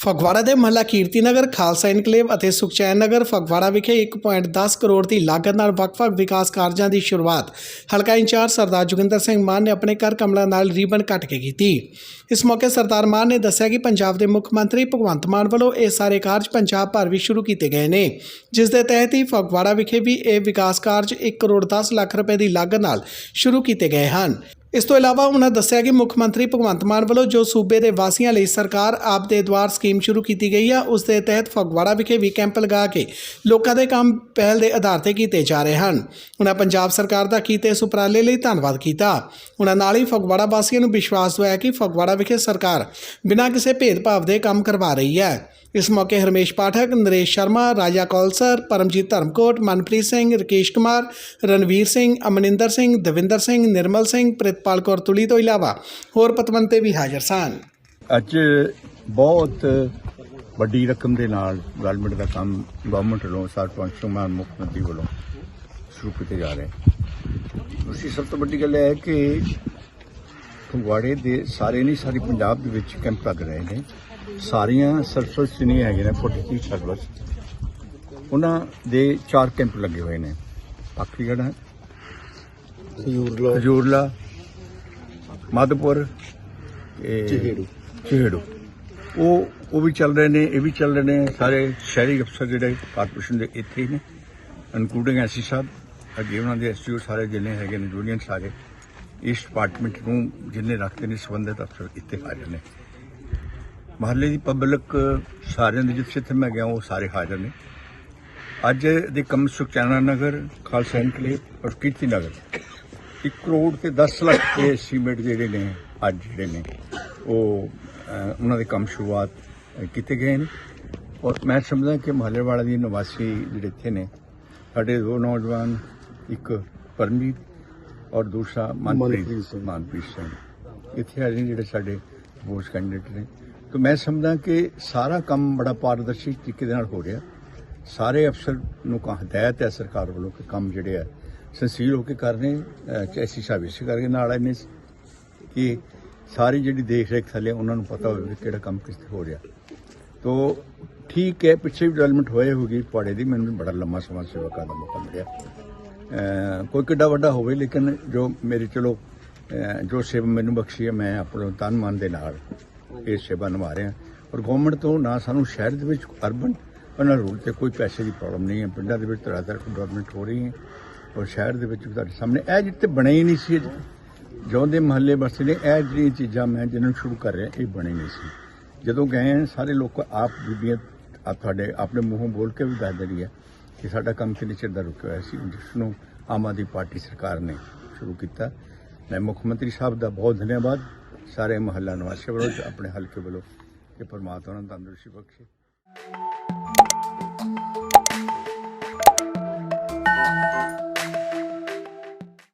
ਫਗਵਾੜਾ ਦੇ ਮਹੱਲਾ ਕੀਰਤੀ ਨਗਰ, ਖਾਲਸਾ ਇਨਕਲੇਵ ਅਤੇ ਸੁਖਚੈਨ ਨਗਰ, ਫਗਵਾੜਾ ਵਿਖੇ 1.10 ਕਰੋੜ ਦੀ ਲਾਗਤ ਨਾਲ ਵੱਖ-ਵੱਖ ਵਿਕਾਸ ਕਾਰਜਾਂ ਦੀ ਸ਼ੁਰੂਆਤ ਹਲਕਾ ਇੰਚਾਰਜ ਸਰਦਾਰ ਜੋਗਿੰਦਰ ਸਿੰਘ ਮਾਨ ਨੇ ਆਪਣੇ ਘਰ ਕਮਲਾ ਨਾਲ ਰੀਬਨ ਕੱਟ ਕੇ ਕੀਤੀ। ਇਸ ਮੌਕੇ ਸਰਦਾਰ ਮਾਨ ਨੇ ਦੱਸਿਆ ਕਿ ਪੰਜਾਬ ਦੇ ਮੁੱਖ ਮੰਤਰੀ ਭਗਵੰਤ ਮਾਨ ਵੱਲੋਂ ਇਹ ਸਾਰੇ ਕਾਰਜ ਪੰਜਾਬ ਭਰ ਵਿੱਚ ਸ਼ੁਰੂ ਕੀਤੇ ਗਏ ਨੇ, ਜਿਸ ਦੇ ਤਹਿਤ ਹੀ ਫਗਵਾੜਾ ਵਿਖੇ ਵੀ ਇਹ ਵਿਕਾਸ ਕਾਰਜ 1 ਕਰੋੜ 10 ਲੱਖ ਰੁਪਏ ਦੀ ਲਾਗਤ ਨਾਲ ਸ਼ੁਰੂ ਕੀਤੇ ਗਏ ਹਨ। ਇਸ ਤੋਂ ਇਲਾਵਾ ਉਹਨਾਂ ਦੱਸਿਆ ਕਿ ਮੁੱਖ ਮੰਤਰੀ ਭਗਵੰਤ ਮਾਨ ਵੱਲੋਂ ਜੋ ਸੂਬੇ ਦੇ ਵਾਸੀਆਂ ਲਈ ਸਰਕਾਰ ਆਪ ਦੇ ਦੁਆਰ ਸਕੀਮ ਸ਼ੁਰੂ ਕੀਤੀ ਗਈ ਆ, ਉਸ ਦੇ ਤਹਿਤ ਫਗਵਾੜਾ ਵਿਖੇ ਵੀ ਕੈਂਪ ਲਗਾ ਕੇ ਲੋਕਾਂ ਦੇ ਕੰਮ ਪਹਿਲ ਦੇ ਆਧਾਰ ਤੇ ਕੀਤੇ ਜਾ ਰਹੇ ਹਨ। ਉਹਨਾਂ ਪੰਜਾਬ ਸਰਕਾਰ ਦਾ ਕੀਤੇ ਇਸ ਉਪਰਾਲੇ ਲਈ ਧੰਨਵਾਦ ਕੀਤਾ। ਉਹਨਾਂ ਨਾਲ ਹੀ ਫਗਵਾੜਾ ਵਾਸੀਆਂ ਨੂੰ ਵਿਸ਼ਵਾਸ ਦਿਵਾਇਆ ਕਿ ਫਗਵਾੜਾ ਵਿਖੇ ਸਰਕਾਰ ਬਿਨਾਂ ਕਿਸੇ ਭੇਦਭਾਵ ਦੇ ਕੰਮ ਕਰਵਾ ਰਹੀ ਹੈ। ਇਸ ਮੌਕੇ ਹਰਮੇਸ਼ ਪਾਠਕ, ਨਰੇਸ਼ ਸ਼ਰਮਾ, ਰਾਜਾ ਕੌਲਸਰ, ਪਰਮਜੀਤ ਧਰਮਕੋਟ, ਮਨਪ੍ਰੀਤ ਸਿੰਘ, ਰਕੇਸ਼ ਕੁਮਾਰ, ਰਣਵੀਰ ਸਿੰਘ, ਅਮਨਿੰਦਰ ਸਿੰਘ, ਦਵਿੰਦਰ ਸਿੰਘ, ਨਿਰਮਲ ਸਿੰਘ, ਪ੍ਰਿਤ ਪ੍ਰਿਤਪਾਲ ਕੌਰ ਤੁਲੀ ਤੋਂ ਇਲਾਵਾ ਹੋਰ ਪਤਵੰਤੇ ਵੀ ਹਾਜ਼ਰ ਸਨ ਅੱਜ ਬਹੁਤ ਵੱਡੀ ਰਕਮ ਦੇ ਨਾਲ ਡਿਵੈਲਪਮੈਂਟ ਦਾ ਕੰਮ ਗਵਰਨਮੈਂਟ ਵੱਲੋਂ ਸਰਪੰਚ ਸੁਮਾਨ ਮੁੱਖ ਮੰਤਰੀ ਵੱਲੋਂ ਸ਼ੁਰੂ ਕੀਤੇ ਜਾ ਰਹੇ ਉਸੀ ਸਭ ਤੋਂ ਵੱਡੀ ਗੱਲ ਇਹ ਹੈ ਕਿ ਫਗਵਾੜੇ ਦੇ ਸਾਰੇ ਨਹੀਂ ਸਾਰੀ ਪੰਜਾਬ ਦੇ ਵਿੱਚ ਕੈਂਪ ਲੱਗ ਰਹੇ ਨੇ ਸਾਰੀਆਂ ਸਰਵਿਸ ਨਹੀਂ ਹੈਗੇ ਨੇ 43 ਸਰਵਿਸ ਉਹਨਾਂ ਦੇ ਚਾਰ ਕੈਂਪ ਲੱਗੇ ਹੋਏ ਨੇ ਪਾਖੀਗੜ੍ਹ ਹੈ ਖਜੂਰਲਾ ਖਜੂਰਲਾ ਮਾਧੋਪੁਰ ਚਿਹੜੂ। ਚਿਹੜੂ। ਉਹ ਉਹ ਵੀ ਚੱਲ ਰਹੇ ਨੇ ਇਹ ਵੀ ਚੱਲ ਰਹੇ ਨੇ ਸਾਰੇ ਸ਼ਹਿਰੀ ਅਫਸਰ ਜਿਹੜੇ ਕਾਰਪੋਰੇਸ਼ਨ ਦੇ ਇੱਥੇ ਹੀ ਨੇ ਇਨਕਲੂਡਿੰਗ ਐਸੀ ਸਾਹਿਬ ਅੱਗੇ ਉਹਨਾਂ ਦੇ ਐਸਟੀਓ ਸਾਰੇ ਜਿੰਨੇ ਹੈਗੇ ਨੇ ਯੂਨੀਅਨ ਸਾਰੇ ਇਸ ਡਿਪਾਰਟਮੈਂਟ ਨੂੰ ਜਿੰਨੇ ਰੱਖਦੇ ਨੇ ਸੰਬੰਧਿਤ ਅਫਸਰ ਇੱਥੇ ਹਾਜ਼ਰ ਨੇ। ਮਹੱਲੇ ਦੀ ਪਬਲਿਕ ਸਾਰਿਆਂ ਦੇ ਜਿੱਥੇ ਜਿੱਥੇ ਮੈਂ ਗਿਆ ਉਹ ਸਾਰੇ ਹਾਜ਼ਰ ਨੇ। ਅੱਜ ਦੇ ਕੰਮ ਸੁਖਚੈਨਾ ਨਗਰ ਖਾਲਸਾ ਇਨਕਲੇਵ ਔਰ ਕੀਰਤੀ ਨਗਰ 1 ਕਰੋੜ ਤੇ 10 ਲੱਖ ਦੇ ਐਸਟੀਮੇਟ ਜਿਹੜੇ ਨੇ ਅੱਜ ਜਿਹੜੇ ਨੇ ਉਹ ਉਹਨਾਂ ਦੇ ਕੰਮ ਸ਼ੁਰੂਆਤ ਕੀਤੇ ਗਏ ਨੇ। ਔਰ ਮੈਂ ਸਮਝਦਾ ਕਿ ਮਹੱਲੇ ਵਾਲਾ ਦੀ ਨਿਵਾਸੀ ਜਿਹੜੇ ਇੱਥੇ ਨੇ ਸਾਡੇ ਦੋ ਨੌਜਵਾਨ ਇੱਕ ਪਰਮਜੀਤ ਔਰ ਦੂਸਰਾ ਮਨਪ੍ਰੀਤ ਮਨਪ੍ਰੀਤ ਸਿੰਘ। ਇੱਥੇ ਆ ਜਿਹੜੇ ਸਾਡੇ ਵੋਟ ਕੈਂਡੀਡੇਟ ਨੇ। ਤਾਂ ਮੈਂ ਸਮਝਦਾ ਕਿ ਸਾਰਾ ਕੰਮ ਬੜਾ ਪਾਰਦਰਸ਼ੀ ਤਰੀਕੇ ਦੇ ਨਾਲ ਹੋ ਰਿਹਾ। ਸਾਰੇ ਅਫਸਰ ਨੂੰ ਕਾ ਹਦਾਇਤ ਹੈ ਸਰਕਾਰ ਵੱਲੋਂ ਕਿ ਕੰਮ ਜਿਹੜੇ ਆ ਸੰਸੀਲ ਹੋ ਕੇ ਕਰਨੇ ਐਸੀ ਸਾਹਿਬ ਕਰਕੇ ਨਾਲ ਆਏ ਨੇ ਕਿ ਸਾਰੀ ਜਿਹੜੀ ਦੇਖ ਰੇਖ ਥੱਲੇ ਉਹਨਾਂ ਨੂੰ ਪਤਾ ਹੋਵੇ ਕਿਹੜਾ ਕੰਮ ਕਿਸ ਤੇ ਹੋ ਰਿਹਾ। ਤੋ ਠੀਕ ਹੈ, ਪਿੱਛੇ ਵੀ ਡਿਵੈਲਪਮੈਂਟ ਹੋਏ ਹੋਗੀ ਪਹਾੜੇ ਦੀ ਮੈਨੂੰ ਵੀ ਬੜਾ ਲੰਮਾ ਸਮਾਂ ਸੇਵਾ ਕਰਨ ਦਾ ਮੌਕਾ ਮਿਲਿਆ। ਕੋਈ ਕਿੱਡਾ ਵੱਡਾ ਹੋਵੇ, ਲੇਕਿਨ ਜੋ ਮੇਰੀ, ਚਲੋ ਜੋ ਸੇਵਾ ਮੈਨੂੰ ਬਖਸ਼ੀ ਹੈ, ਮੈਂ ਆਪਣੇ ਤਨ ਮਨ ਦੇ ਨਾਲ ਇਹ ਸੇਵਾ ਨਿਭਾ ਰਿਹਾ। ਔਰ ਗਵਰਨਮੈਂਟ ਤੋਂ ਨਾ ਸਾਨੂੰ ਸ਼ਹਿਰ ਦੇ ਵਿੱਚ ਅਰਬਨ ਉਹਨਾਂ ਰੂਲ ਤੇ ਕੋਈ ਪੈਸੇ ਦੀ ਪ੍ਰੋਬਲਮ ਨਹੀਂ ਹੈ, ਪਿੰਡਾਂ ਦੇ ਵਿੱਚ ਤਰ੍ਹਾਂ ਤਰ੍ਹਾਂ ਡਿਵੈਲਪਮੈਂਟ ਹੋ ਰਹੀ ਹੈ। ਔਰ ਸ਼ਹਿਰ ਦੇ ਵਿੱਚ ਵੀ ਤੁਹਾਡੇ ਸਾਹਮਣੇ। ਇਹ ਜਿੱਤੇ ਬਣੇ ਹੀ ਨਹੀਂ ਸੀ ਅਜੇ। ਜਿਉਂ ਦੇ ਮਹੱਲੇ ਬਸੇ ਨੇ, ਇਹ ਜਿਹੜੀਆਂ ਚੀਜ਼ਾਂ ਮੈਂ ਜਿਹਨਾਂ ਨੂੰ ਸ਼ੁਰੂ ਕਰ ਰਿਹਾ, ਇਹ ਬਣੇ ਨਹੀਂ ਸੀ। ਜਦੋਂ ਗਏ ਸਾਰੇ ਲੋਕ ਆਪ ਬੀਬੀਆਂ ਆ ਤੁਹਾਡੇ ਆਪਣੇ ਮੂੰਹੋਂ ਬੋਲ ਕੇ ਵੀ ਦੱਸ ਦਿੰਦੀ ਹੈ ਕਿ ਸਾਡਾ ਕੰਮ ਕਿੰਨੇ ਚਿਰ ਦਾ ਰੁਕਿਆ ਹੋਇਆ ਸੀ। ਜਿਸ ਨੂੰ ਆਮ ਆਦਮੀ ਪਾਰਟੀ ਸਰਕਾਰ ਨੇ ਸ਼ੁਰੂ ਕੀਤਾ। ਮੈਂ ਮੁੱਖ ਮੰਤਰੀ ਸਾਹਿਬ ਦਾ ਬਹੁਤ ਧੰਨਵਾਦ। ਸਾਰੇ ਮਹੱਲਾ ਨਿਵਾਸੀਆਂ ਵੱਲੋਂ, ਆਪਣੇ ਹਲਕੇ ਵੱਲੋਂ, ਕਿ ਪਰਮਾਤਮਾ ਨੂੰ ਤੰਦਰੁਸਤੀ ਬਖਸ਼ੇ।